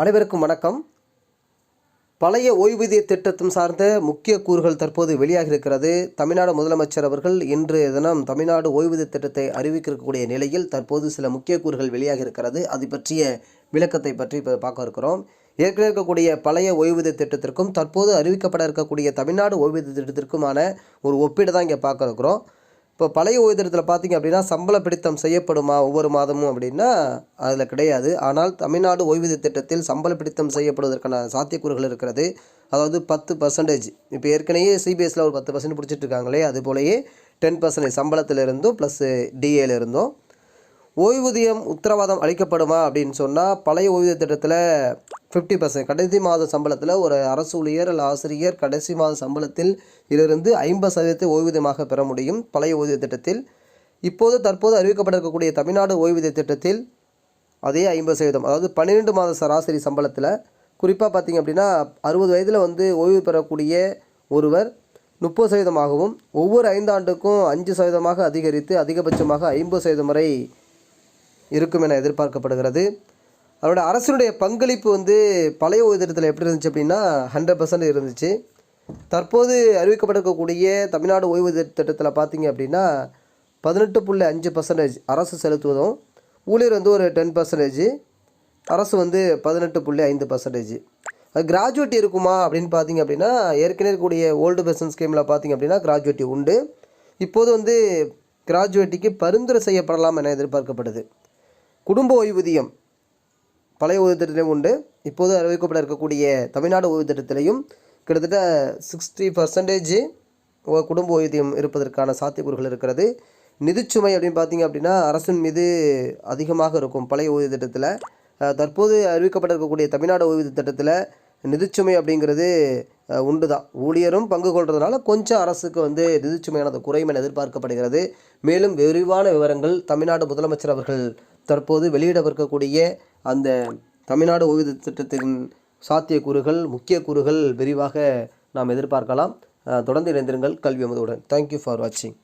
அனைவருக்கும் வணக்கம். பழைய ஓய்வூதிய திட்டத்தும் சார்ந்த முக்கிய கூறுகள் தற்போது வெளியாக இருக்கிறது தமிழ்நாடு முதலமைச்சர் அவர்கள் இன்று தினம் தமிழ்நாடு ஓய்வூதிய திட்டத்தை அறிவிக்கக்கூடிய நிலையில் தற்போது சில முக்கிய கூறுகள் வெளியாக இருக்கிறது அது பற்றிய விளக்கத்தை பற்றி இப்போ பார்க்க இருக்கிறோம். ஏற்கனவே இருக்கக்கூடிய பழைய ஓய்வூதிய திட்டத்திற்கும் தற்போது அறிவிக்கப்பட இருக்கக்கூடிய தமிழ்நாடு ஓய்வூதிய திட்டத்திற்குமான ஒரு ஒப்பீடு தான் இங்கே பார்க்க இருக்கிறோம். இப்போ பழைய ஓய்தரத்தில் பார்த்தீங்க அப்படின்னா சம்பள பிடித்தம் செய்யப்படுமா ஒவ்வொரு மாதமும் அப்படின்னா அதில் கிடையாது. ஆனால் தமிழ்நாடு ஓய்வூதிய திட்டத்தில் சம்பள பிடித்தம் செய்யப்படுவதற்கான சாத்தியக்கூறுகள் இருக்கிறது. அதாவது பத்து பர்சன்டேஜ் இப்போ ஏற்கனவே சிபிஎஸ்சியில் ஒரு பத்து பர்சன்ட் பிடிச்சிட்டு இருக்காங்களே அது போலயே டென் பர்சன்டேஜ் சம்பளத்திலிருந்தும் ப்ளஸ்ஸு டிஏல இருந்தும். ஓய்வூதியம் உத்தரவாதம் அளிக்கப்படுமா அப்படின்னு சொன்னால் பழைய ஓய்வூதிய திட்டத்தில் ஃபிஃப்டி பர்சன்ட் கடைசி மாத சம்பளத்தில் ஒரு அரசு ஊழியர் அல்ல ஆசிரியர் கடைசி மாத சம்பளத்தில் இதிலிருந்து ஐம்பது சதவீதத்தை ஓய்வூதியமாக பெற முடியும். பழைய ஓய்வூதிய திட்டத்தில். இப்போது தற்போது அறிவிக்கப்பட்டிருக்கக்கூடிய தமிழ்நாடு ஓய்வூதிய திட்டத்தில் அதே ஐம்பது சதவீதம். அதாவது பன்னிரெண்டு மாத சராசரி சம்பளத்தில். குறிப்பாக பார்த்திங்க அப்படின்னா அறுபது வயதில் வந்து ஓய்வு பெறக்கூடிய ஒருவர் முப்பது சதவீதமாகவும் ஒவ்வொரு ஐந்தாண்டுக்கும் அஞ்சு சதவீதமாக அதிகரித்து அதிகபட்சமாக ஐம்பது சதவீதம் வரை இருக்கும் என எதிர்பார்க்கப்படுகிறது. அதோட அரசினுடைய பங்களிப்பு வந்து பழைய ஓய்வூதியத்தில் எப்படி இருந்துச்சு அப்படின்னா ஹண்ட்ரட் பர்சன்ட் இருந்துச்சு. தற்போது அறிவிக்கப்பட்டிருக்கக்கூடிய தமிழ்நாடு ஓய்வூதிய திட்டத்தில் பார்த்தீங்க அப்படின்னா பதினெட்டு புள்ளி அஞ்சு பர்சன்டேஜ் அரசு செலுத்துவதும் ஊழியர் வந்து ஒரு டென் பர்சன்டேஜ் அரசு வந்து பதினெட்டு புள்ளி ஐந்து பர்சன்டேஜ் அது கிராஜுவேட்டி இருக்குமா அப்படின்னு பார்த்தீங்க அப்படின்னா ஏற்கனவே இருக்கக்கூடிய ஓல்டு பெர்சன் ஸ்கீமில் பார்த்தீங்க அப்படின்னா கிராஜுவேட்டி உண்டு. இப்போது வந்து கிராஜுவேட்டிக்கு பரிந்துரை செய்யப்படலாம் என எதிர்பார்க்கப்படுது. குடும்ப ஓய்வூதியம் பழைய ஓய்வூதியத்திலையும் உண்டு. இப்போது அறிவிக்கப்பட இருக்கக்கூடிய தமிழ்நாடு ஓய்வூதியத்திலையும் கிட்டத்தட்ட சிக்ஸ்டி பர்சன்டேஜ் குடும்ப ஓய்வூதியம் இருப்பதற்கான சாத்தியக்கூறுகள் இருக்கிறது. நிதிச்சுமை அப்படின்னு பார்த்தீங்க அப்படின்னா அரசின் மீது அதிகமாக இருக்கும் பழைய ஓய்வு திட்டத்தில் தற்போது தற்போது அறிவிக்கப்பட்டிருக்கக்கூடிய தமிழ்நாடு ஓய்வூதிய திட்டத்தில் நிதிச்சுமை அப்படிங்கிறது உண்டு தான் ஊழியரும் பங்கு கொள்றதுனால கொஞ்சம் அரசுக்கு வந்து நிதிச்சுமையானது குறையும் என எதிர்பார்க்கப்படுகிறது. மேலும் விரிவான விவரங்கள் தமிழ்நாடு முதலமைச்சர் அவர்கள் தற்போது வெளியிடவிருக்கக்கூடிய அந்த தமிழ்நாடு ஓய்வூதிய திட்டத்தின் சாத்தியக்கூறுகள் முக்கிய கூறுகள் விரிவாக நாம் எதிர்பார்க்கலாம். தொடர்ந்து இணைந்திருங்கள். கல்வி அமுதுடன் தேங்க்யூ ஃபார் வாட்சிங்